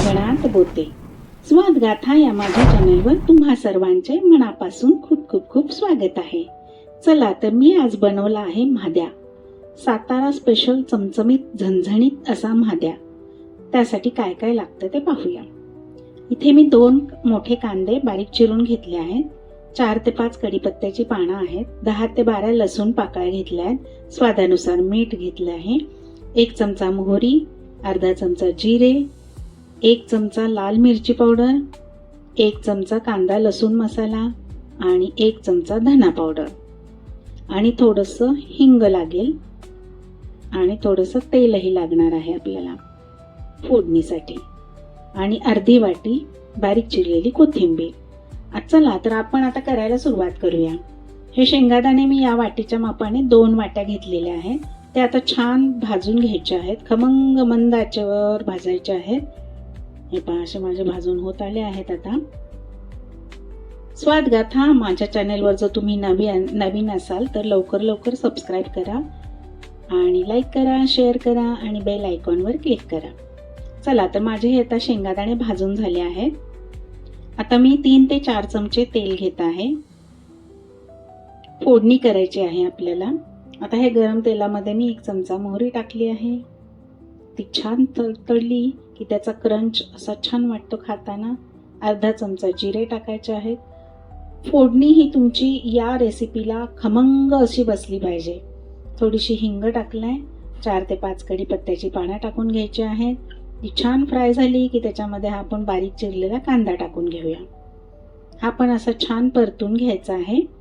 गणात बोते. स्वाद गाथा या माझ्या चॅनलवर तुम्हा सर्वांचे मनापासून खूप खूप खूप स्वागत आहे. चला तर मी आज बनवला आहे म्हाद्या. सातारा स्पेशल चमचमीत झणझणीत असा म्हाद्या. त्यासाठी काय काय लागतं ते पाहूया. इथे मी दोन मोठे कांदे बारीक चिरून घेतले आहेत. चार ते पाच कढीपत्त्याची पानं आहेत. दहा ते बारा लसूण पाकळ्या घेतल्या आहेत. स्वादानुसार मीठ घेतलं आहे. एक चमचा मोहरी अर्धा चमचा जिरे एक चमचा लाल मिरची पावडर एक चमचा कांदा लसूण मसाला आणि एक चमचा धना पावडर. आणि थोडंसं हिंग लागेल आणि थोडंसं तेलही लागणार आहे आपल्याला फोडणीसाठी. आणि अर्धी वाटी बारीक चिरलेली कोथिंबीर. आ, चला तर आपण आता करायला सुरुवात करूया. हे शेंगादाणे मी या वाटीच्या मापाने दोन वाट्या घेतलेल्या आहेत. ते आता छान भाजून घ्यायचे आहेत. खमंग मंद आचेवर भाजायचे आहेत. हे पहा असे माझे भाजून होत आले आहेत आता. स्वाद गाथा माझ्या चॅनेलवर जर तुम्ही नवीन नवीन असाल तर लवकर लवकर सबस्क्राईब करा आणि लाईक करा शेअर करा आणि बेल आयकॉनवर क्लिक करा. चला तर माझे हे आता शेंगादाणे भाजून झाले आहेत. आता मी तीन ते चार चमचे तेल घेत आहे. फोडणी करायची आहे आपल्याला. आता हे गरम तेलामध्ये मी एक चमचा मोहरी टाकली आहे. ती छान तळतळली की त्याचा क्रंच असा छान वाटतो खाताना. अर्धा चमचा जिरे टाकायचे आहेत. फोडणी ही तुमची या रेसिपीला खमंग अशी बसली पाहिजे. थोडीशी हिंग टाकलाय. चार ते पाच कढीपत्त्याची पानं टाकून घ्यायची आहेत. ती छान फ्राय झाली की त्याच्यामध्ये हा आपण बारीक चिरलेला कांदा टाकून घेऊया. हा पण असा छान परतून घ्यायचा आहे.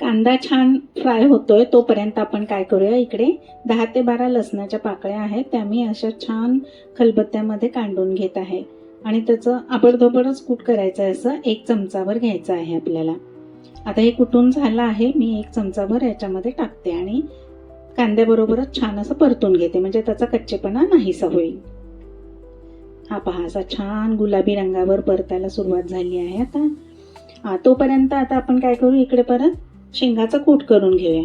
कांदा छान फ्राय होतोय तोपर्यंत आपण काय करूया इकडे? दहा ते बारा लसणाच्या पाकळ्या आहेत त्या मी अशा छान खलबत्त्यामध्ये कांडून घेत आहे. आणि त्याचं आबडधोबडच कूट करायचं आहे असं एक चमचावर घ्यायचं आहे आपल्याला. आता हे कुटून झालं आहे मी एक चमचाभर याच्यामध्ये टाकते आणि कांद्याबरोबरच छान असं परतून घेते म्हणजे त्याचा कच्चेपणा नाहीसा होईल. हा पहा असा छान गुलाबी रंगावर परतायला सुरुवात झाली आहे आता. हा तोपर्यंत आता आपण काय करू इकडे परत शेंगाचा कूट करून घेऊया.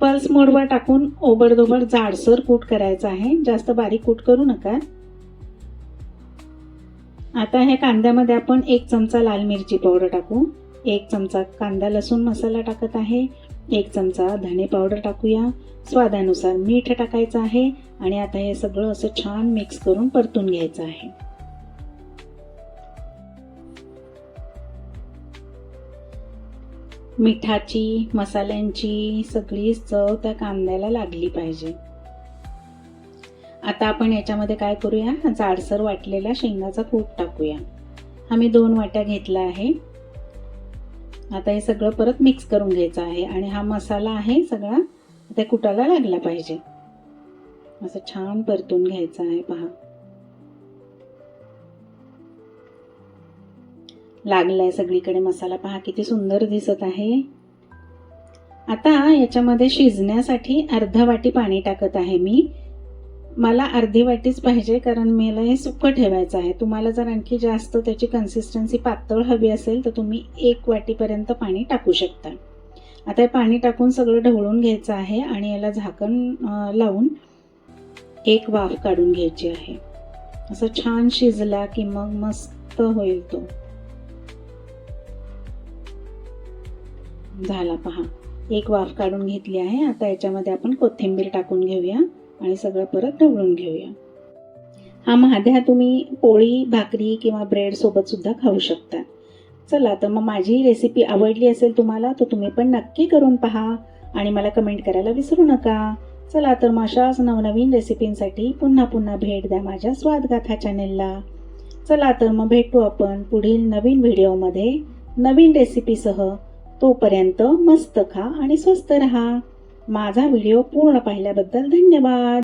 पल्स मोडवर टाकून ओबडधोबड जाडसर कूट करायचा आहे. जास्त बारीक कूट करू नका. आता ह्या कांद्यामध्ये आपण एक चमचा लाल मिरची पावडर टाकू. एक चमचा कांदा लसूण मसाला टाकत आहे. एक चमचा धणे पावडर टाकूया. स्वादानुसार मीठ टाकायचं आहे. आणि आता हे सगळं असं छान मिक्स करून परतून घ्यायचं आहे. मिठाची मसाल्यांची सगळी चव त्या कांद्याला लागली पाहिजे. आता आपण याच्यामध्ये काय करूया? जाडसर वाटलेला शेंगाचा कूट टाकूया. हा मी दोन वाट्या घेतला आहे. आता हे सगळं परत मिक्स करून घ्यायचं आहे आणि हा मसाला आहे सगळा त्या कुटाला लागला पाहिजे. असं छान परतून घ्यायचं आहे पहा. लागलाय सगळीकडे मसाला. पहा किती सुंदर दिसत आहे. आता याच्यामध्ये शिजण्यासाठी अर्धा वाटी पाणी टाकत आहे मी. मला अर्धी वाटीच पाहिजे कारण मला हे सुकं ठेवायचं आहे. तुम्हाला जर आणखी जास्त त्याची कन्सिस्टन्सी पातळ हवी असेल तर तुम्ही एक वाटीपर्यंत पाणी टाकू शकता. आता हे पाणी टाकून सगळं ढवळून घ्यायचं आहे आणि याला झाकण लावून एक वाफ काढून घ्यायची आहे. असं छान शिजला की मग मस्त होईल तो. झाला. पहा एक वाफ काढून घेतली आहे. आता याच्यामध्ये आपण कोथिंबीर टाकून घेऊया आणि सगळं परत ढवळून घेऊया. हा महाद्या तुम्ही पोळी भाकरी किंवा ब्रेड सोबत सुद्धा खाऊ शकता. चला तर मग माझी रेसिपी आवडली असेल तुम्हाला तर तुम्ही पण नक्की करून पहा आणि मला कमेंट करायला विसरू नका. चला तर मग अशाच नवनवीन रेसिपींसाठी पुन्हा पुन्हा भेट द्या माझ्या स्वादगाथा चॅनेलला चला तर मग भेटू आपण पुढील नवीन व्हिडिओमध्ये नवीन रेसिपीसह तोपर्यंत मस्त खा आणि स्वस्त रहा. माझा व्हिडिओ पूर्ण पाहिल्याबद्दल धन्यवाद.